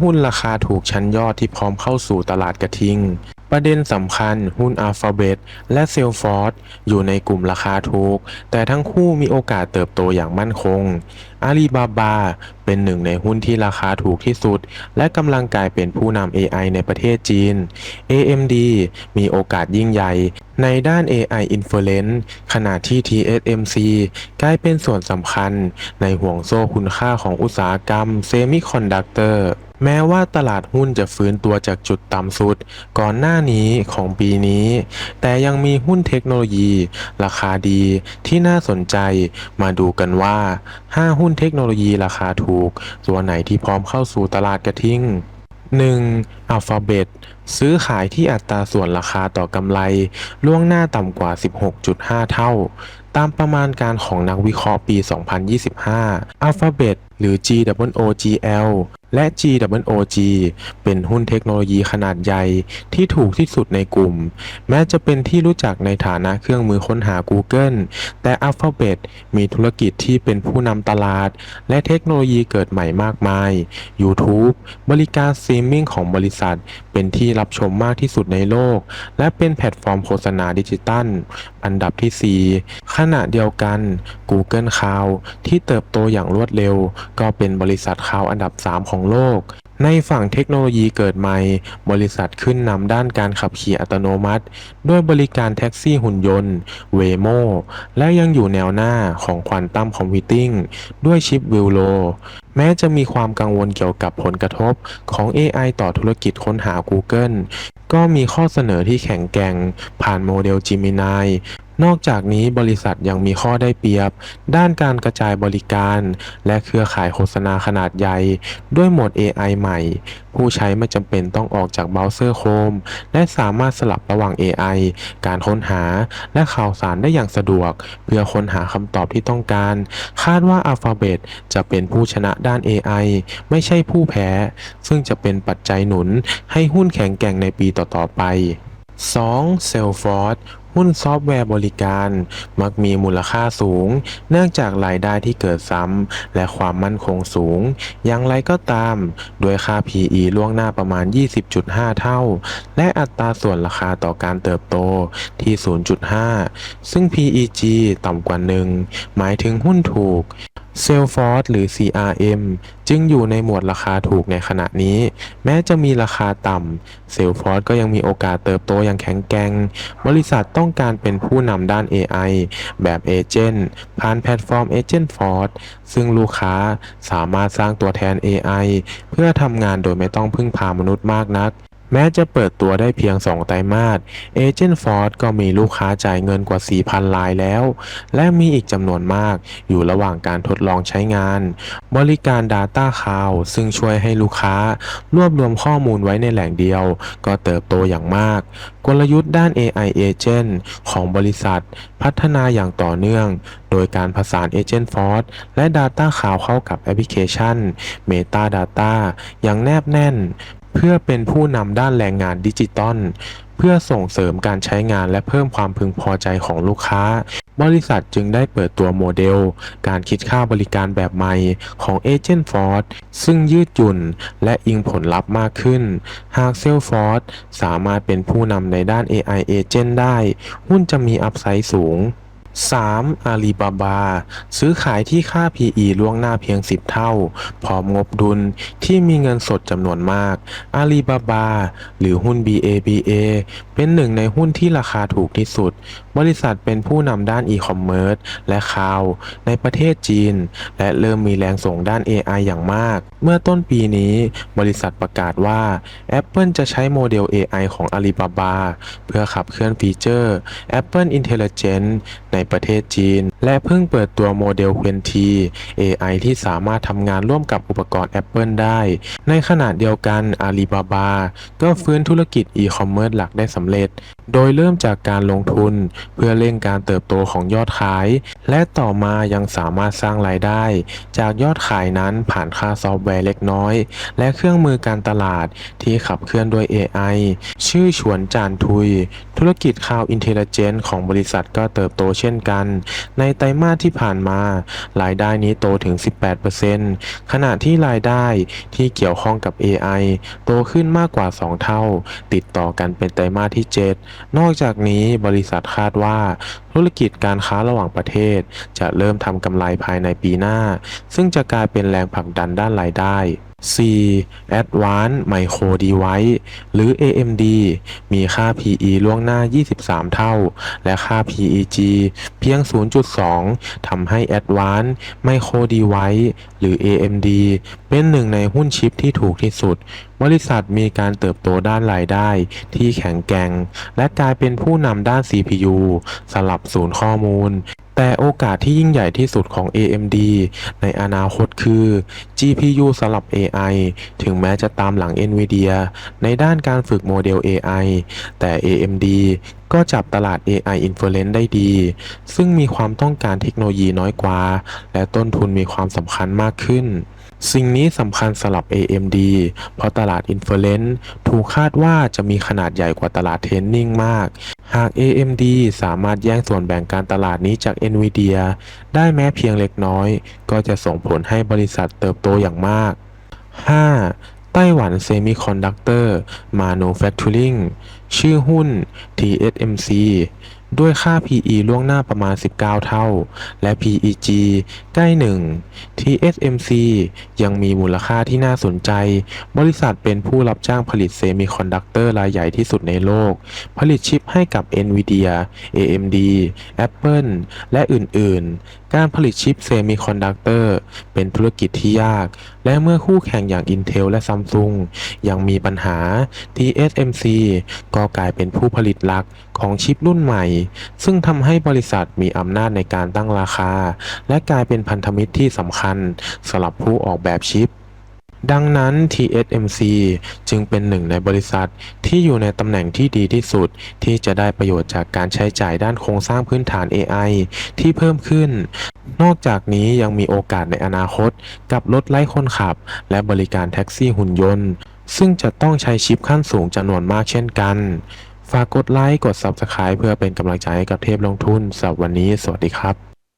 หุ้นราคาถูกชั้นยอดที่พร้อมเข้าสู่ตลาดกระทิง ประเด็นสำคัญหุ้น Alphabet และ Salesforce อยู่ในกลุ่มราคาถูก แต่ทั้งคู่มีโอกาสเติบโตอย่างมั่นคง อาลีบาบาเป็นหนึ่งในหุ้นที่ราคาถูกที่สุด และกำลังกลายเป็นผู้นำ AI ในประเทศจีน AMD มีโอกาสยิ่งใหญ่ ในด้าน AI Inference ขณะที่ TSMC กลายเป็นส่วนสำคัญในห่วงโซ่คุณค่าของอุตสาหกรรมเซมิคอนดักเตอร์แม้ว่าตลาดหุ้นจะฟื้นตัวจากจุดต่ำสุด ก่อนหน้านี้ของปีนี้ แต่ยังมีหุ้นเทคโนโลยี ราคาดีที่น่าสนใจ มาดูกันว่า 5 หุ้นเทคโนโลยีราคาถูก ตัวไหนที่พร้อมเข้าสู่ตลาดกระทิง 1. Alphabet ซื้อขายที่อัตราส่วนราคาต่อกำไร ล่วงหน้าต่ำกว่า 16.5 เท่า ตามประมาณการของนักวิเคราะห์ปี 2025 Alphabet หรือ GWOGL และ GWOG เป็นหุ้นเทคโนโลยีขนาดใหญ่ที่ถูกที่สุดในกลุ่ม แม้จะเป็นที่รู้จักในฐานะเครื่องมือค้นหา Google แต่ Alphabet มีธุรกิจที่เป็นผู้นำตลาด และเทคโนโลยีเกิดใหม่มากมาย YouTube บริการสตรีมมิ่งของบริษัท เป็นที่รับชมมากที่สุดในโลก และเป็นแพลตฟอร์มโฆษณาดิจิตัล อันดับที่ 4 ขณะเดียวกัน Google Cloud ที่เติบโตอย่างรวดเร็ว ก็เป็นบริษัทคลาวด์อันดับ 3 ของโลก ในฝั่งเทคโนโลยีเกิดใหม่ บริษัทขึ้นนำด้านการขับขี่อัตโนมัติ ด้วยบริการแท็กซี่หุ่นยนต์ Waymo และยังอยู่แนวหน้าของควอนตัมคอมพิวติ้งด้วยชิปวิลโล แม้จะมีความกังวลเกี่ยวกับผลกระทบของ AI ต่อธุรกิจค้นหา Google ก็มีข้อเสนอที่แข็งแกร่ง ผ่านโมเดล Gemini นอกจากนี้บริษัทยังมีข้อได้เปรียบ ด้านการกระจายบริการ และเครือข่ายโฆษณาขนาดใหญ่ ด้วยโหมด AI ใหม่ ผู้ใช้ไม่จำเป็นต้องออกจากเบราว์เซอร์ Chrome และสามารถสลับระหว่าง AI การค้นหา และข่าวสารได้อย่างสะดวก เพื่อค้นหาคำตอบที่ต้องการ คาดว่า Alphabet จะเป็นผู้ชนะด้าน AI ไม่ใช่ผู้แพ้ ซึ่งจะเป็นปัจจัยหนุนให้หุ้นแข็งแกร่งในปีต่อๆไป 2. Salesforce หุ้นซอฟต์แวร์บริการ มักมีมูลค่าสูง เนื่องจากรายได้ที่เกิดซ้ำ และความมั่นคงสูง อย่างไรก็ตาม โดยค่า PE ล่วงหน้าประมาณ 20.5 เท่า และอัตราส่วนราคาต่อการเติบโตที่ 0.5 ซึ่ง PEG ต่ำกว่า1หมายถึงหุ้นถูก Salesforce หรือ CRM จึงอยู่ในหมวดราคาถูกในขณะนี้ แม้จะมีราคาต่ำ Salesforce ก็ยังมีโอกาสเติบโตอย่างแข็งแกร่ง บริษัทต้องการเป็นผู้นำด้าน AI แบบเอเจนต์ผ่านแพลตฟอร์ม Agent Force ซึ่งลูกค้าสามารถสร้างตัวแทน AI เพื่อทำงานโดยไม่ต้องพึ่งพามนุษย์มากนัก แม้จะเปิดตัวได้เพียง 2 ไตรมาส Agent Force ก็มีลูกค้าจ่ายเงินกว่า 4,000รายแล้ว และมีอีกจำนวนมากอยู่ระหว่างการทดลองใช้งาน บริการ Data Cloud ซึ่งช่วยให้ลูกค้ารวบรวมข้อมูลไว้ในแหล่งเดียว ก็เติบโตอย่างมาก กลยุทธ์ด้าน AI Agent ของบริษัท พัฒนาอย่างต่อเนื่อง โดยการผสาน Agent Force และ Data Cloud เข้ากับแอปพลิเคชัน Metadata อย่างแนบแน่น เพื่อเป็นผู้นำด้านแรงงานดิจิตอลเพื่อส่งเสริมการใช้งานและเพิ่มความพึงพอใจของลูกค้า บริษัทจึงได้เปิดตัวโมเดล การคิดค่าบริการแบบใหม่ของ Agent Force ซึ่งยืดหยุ่นและอิงผลลัพธ์มากขึ้น หาก Salesforce สามารถเป็นผู้นำในด้าน AI Agent ได้ หุ้นจะมีอัพไซด์สูง 3. อาลีบาบา ซื้อขายที่ค่า PE ล่วงหน้าเพียง 10 เท่า พร้อมงบดุลที่มีเงินสดจำนวนมาก อาลีบาบา หรือหุ้น BABA เป็นหนึ่งในหุ้นที่ราคาถูกที่สุด บริษัทเป็นผู้นำด้านอีคอมเมิร์ซและคาว ในประเทศจีน และเริ่มมีแรงส่งด้าน AI อย่างมาก เมื่อต้นปีนี้บริษัทประกาศว่า Apple จะใช้โมเดล AI ของ Alibaba เพื่อขับเคลื่อนฟีเจอร์ Apple Intelligence ในประเทศจีน และเพิ่งเปิดตัวโมเดล Quenti AI ที่สามารถทำงานร่วมกับอุปกรณ์ Apple ได้ ในขณะเดียวกัน Alibaba ก็ฟื้นธุรกิจอีคอมเมิร์ซหลักได้สำเร็จ โดยเริ่มจากการลงทุน เพื่อเร่งการเติบโตของยอดขาย และต่อมายังสามารถสร้างรายได้ จากยอดขายนั้นผ่านค่าซอฟต์แวร์เล็กน้อย และเครื่องมือการตลาดที่ขับเคลื่อนด้วย AI ชื่อฉวนจานทุย ธุรกิจ Cloud Intelligence ของบริษัทก็เติบโตเช่นกัน ในไตรมาสที่ผ่านมา รายได้นี้โตถึง 18%ขณะที่รายได้ที่เกี่ยวข้องกับ AI โตขึ้นมากกว่า 2 เท่า ติดต่อกันเป็นไตรมาสที่ 7 นอกจากนี้บริษัทคาดว่า ธุรกิจการค้าระหว่างประเทศ จะเริ่มทำกำไรภายในปีหน้า ซึ่งจะกลายเป็นแรงผลักดันด้านรายได้ C Advanced Micro Device หรือ AMD มีค่า PE ล่วงหน้า 23 เท่า และค่า PEG เพียง 0.2 ทำให้ Advanced Micro Device หรือ AMD เป็นหนึ่งในหุ้นชิปที่ถูกที่สุด บริษัทมีการเติบโตด้านรายได้ที่แข็งแกร่ง และกลายเป็นผู้นำด้าน CPU สลับศูนย์ข้อมูล แต่โอกาสที่ยิ่งใหญ่ที่สุดของ AMD ในอนาคตคือ GPU สำหรับ AI ถึงแม้จะตามหลัง NVIDIA ในด้านการฝึกโมเดล AI แต่ AMD ก็จับตลาด AI Inference ได้ดี ซึ่งมีความต้องการเทคโนโลยีน้อยกว่า และต้นทุนมีความสำคัญมากขึ้น สิ่งนี้สำคัญสำหรับ AMD เพราะตลาด Inference ถูกคาดว่าจะมีขนาดใหญ่กว่าตลาดเทรนนิ่งมาก หาก AMD สามารถแย่งส่วนแบ่งการตลาดนี้จาก NVIDIA ได้แม้เพียงเล็กน้อย ก็จะส่งผลให้บริษัทเติบโตอย่างมาก 5. ไต้หวันเซมิคอนดักเตอร์มานูแฟค t ูริงชื่อหุ้น TSMC ด้วยค่า PE ล่วงหน้าประมาณ 19 เท่า และ PEG ใกล้ 1 TSMC ยังมีมูลค่าที่น่าสนใจ บริษัทเป็นผู้รับจ้างผลิตเซมิคอนดักเตอร์รายใหญ่ที่สุดในโลก ผลิตชิปให้กับ NVIDIA AMD Apple และอื่น ๆ การผลิตชิปเซมิคอนดักเตอร์เป็นธุรกิจที่ยาก และเมื่อคู่แข่งอย่าง Intel และ Samsung ยังมีปัญหา TSMC ก็กลายเป็นผู้ผลิตหลักของชิปรุ่นใหม่ซึ่งทำให้บริษัทมีอำนาจในการตั้งราคา และกลายเป็นพันธมิตรที่สำคัญสำหรับผู้ออกแบบชิปดังนั้น TSMC จึงเป็นหนึ่งในบริษัทที่อยู่ในตำแหน่งที่ดีที่สุด ที่จะได้ประโยชน์จากการใช้จ่ายด้านโครงสร้างพื้นฐาน AI ที่เพิ่มขึ้น นอกจากนี้ยังมีโอกาสในอนาคตกับรถไร้คนขับ และบริการแท็กซี่หุ่นยนต์ ซึ่งจะต้องใช้ชิปขั้นสูงจำนวนมากเช่นกัน ฝากกดไลค์ กด Subscribe เพื่อเป็นกำลังใจให้กับเทพลงทุนสำหรับวันนี้ สวัสดีครับ